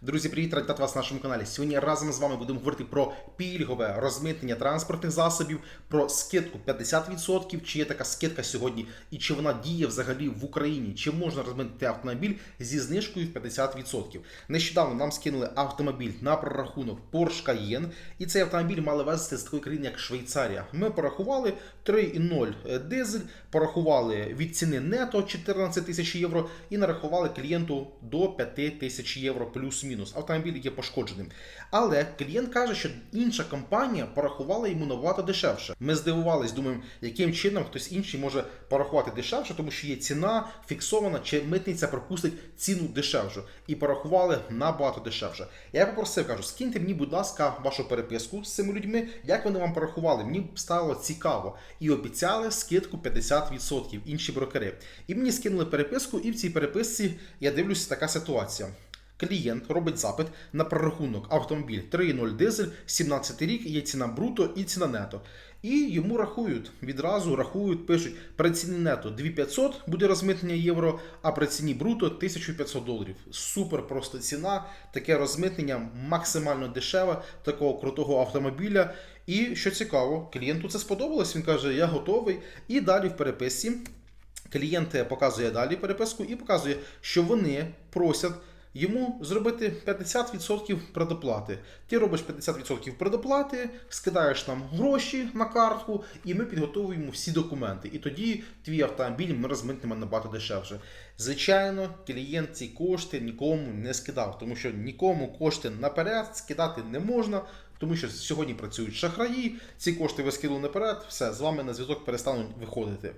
Друзі, привіт, рад вас на нашому каналі. Сьогодні разом з вами будемо говорити про пільгове розмитнення транспортних засобів, про скидку 50%, чи є така скидка сьогодні, і чи вона діє взагалі в Україні, чи можна розмитнити автомобіль зі знижкою в 50%. Нещодавно нам скинули автомобіль на прорахунок Porsche Cayenne, і цей автомобіль мали везти з такої країни, як Швейцарія. Ми порахували 3,0 дизель, порахували від ціни нето 14 тисяч євро і нарахували клієнту до 5 тисяч євро плюс-мінус. Автомобіль є пошкодженим. Але клієнт каже, що інша компанія порахувала йому набагато дешевше. Ми здивувались, думаємо, яким чином хтось інший може порахувати дешевше, тому що є ціна фіксована, чи митниця пропустить ціну дешевшу. І порахували набагато дешевше. Я попросив, кажу, скиньте мені, будь ласка, вашу переписку з цими людьми, як вони вам порахували. Мені стало цікаво. І обіцяли скидку 50% інші брокери. І мені скинули переписку, і в цій переписці я дивлюся така ситуація. Клієнт робить запит на прорахунок автомобіль 3.0 дизель, 17 рік, є ціна бруто і ціна нето. І йому рахують, відразу рахують, пишуть, при ціні нето 2500 буде розмитнення євро, а при ціні бруто 1500 доларів. Супер просто ціна, таке розмитнення максимально дешеве, такого крутого автомобіля. І що цікаво, клієнту це сподобалось. Він каже, я готовий. І далі в переписці клієнт показує далі переписку і показує, що вони просять йому зробити 50% предоплати. Ти робиш 50% предоплати, скидаєш нам гроші на картку, і ми підготовуємо всі документи. І тоді твій автомобіль ми розмитнемо набагато дешевше. Звичайно, клієнт ці кошти нікому не скидав, тому що нікому кошти наперед скидати не можна. Тому що сьогодні працюють шахраї, ці кошти ви скинули наперед, все, з вами на зв'язок перестануть виходити.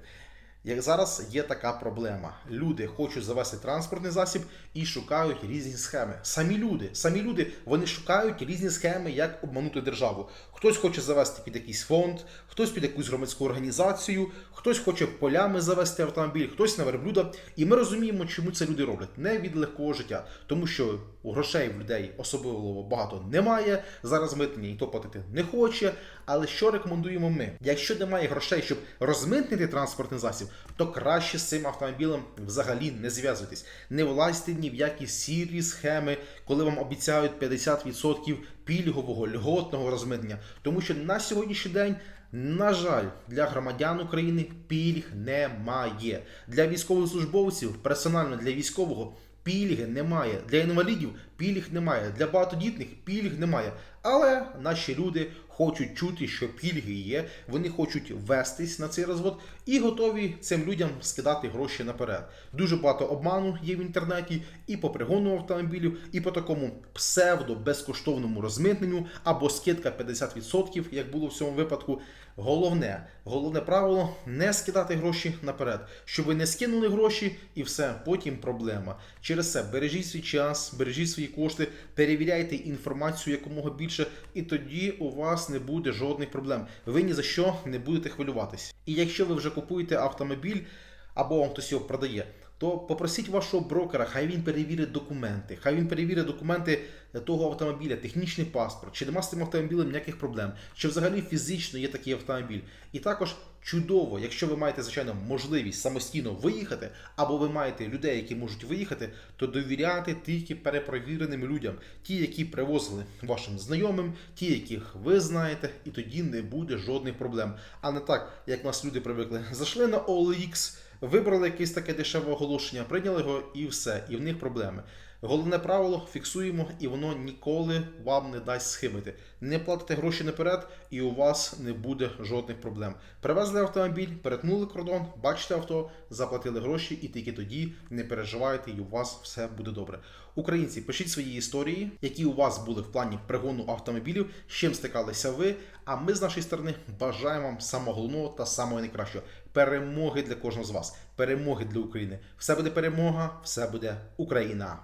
Як зараз є така проблема. Люди хочуть завести транспортний засіб і шукають різні схеми. Самі люди, самі люди вони шукають різні схеми, як обманути державу. Хтось хоче завести під якийсь фонд, хтось під якусь громадську організацію, хтось хоче полями завести автомобіль, хтось на верблюда. І ми розуміємо, чому це люди роблять. Не від легкого життя, тому що грошей в людей особливо багато немає. Зараз митнення і то платити не хоче. Але що рекомендуємо ми? Якщо немає грошей, щоб розмитнити транспортний засіб, то краще з цим автомобілем взагалі не зв'язуйтесь. Не влазьте ні в які сірі схеми, коли вам обіцяють 50% пільгового льготного розмитнення. Тому що на сьогоднішній день. На жаль, для громадян України пільг немає. Для військовослужбовців, персонально для військового, пільги немає. Для інвалідів пільг немає. Для багатодітних пільг немає. Але наші люди хочуть чути, що пільги є. Вони хочуть вестись на цей розвод і готові цим людям скидати гроші наперед. Дуже багато обману є в інтернеті і по пригону автомобілів, і по такому псевдо безкоштовному розмитненню або скидка 50%, як було в цьому випадку. Головне, головне правило не скидати гроші наперед, щоб ви не скинули гроші і все, потім проблема. Через це бережіть свій час, бережіть свої кошти, перевіряйте інформацію якомога більше, і тоді у вас не буде жодних проблем. Ви ні за що не будете хвилюватись. І якщо ви вже купуєте автомобіль або вам хтось його продає, то попросіть вашого брокера, хай він перевірить документи, хай він перевірить документи того автомобіля, технічний паспорт, чи нема з цим автомобілем ніяких проблем, чи взагалі фізично є такий автомобіль. І також чудово, якщо ви маєте, звичайно, можливість самостійно виїхати, або ви маєте людей, які можуть виїхати, то довіряти тільки перепровіреним людям, ті, які привозили вашим знайомим, ті, яких ви знаєте, і тоді не буде жодних проблем. А не так, як нас люди привикли. Зайшли на OLX, вибрали якесь таке дешеве оголошення, прийняли його і все, і в них проблеми. Головне правило фіксуємо, і воно ніколи вам не дасть схибити. Не платите гроші наперед, і у вас не буде жодних проблем. Привезли автомобіль, перетнули кордон, бачите авто, заплатили гроші, і тільки тоді не переживайте, і у вас все буде добре. Українці, пишіть свої історії, які у вас були в плані пригону автомобілів, з чим стикалися ви. А ми з нашої сторони бажаємо вам самого головного та самого найкращого перемоги для кожного з вас, перемоги для України. Все буде перемога, все буде Україна.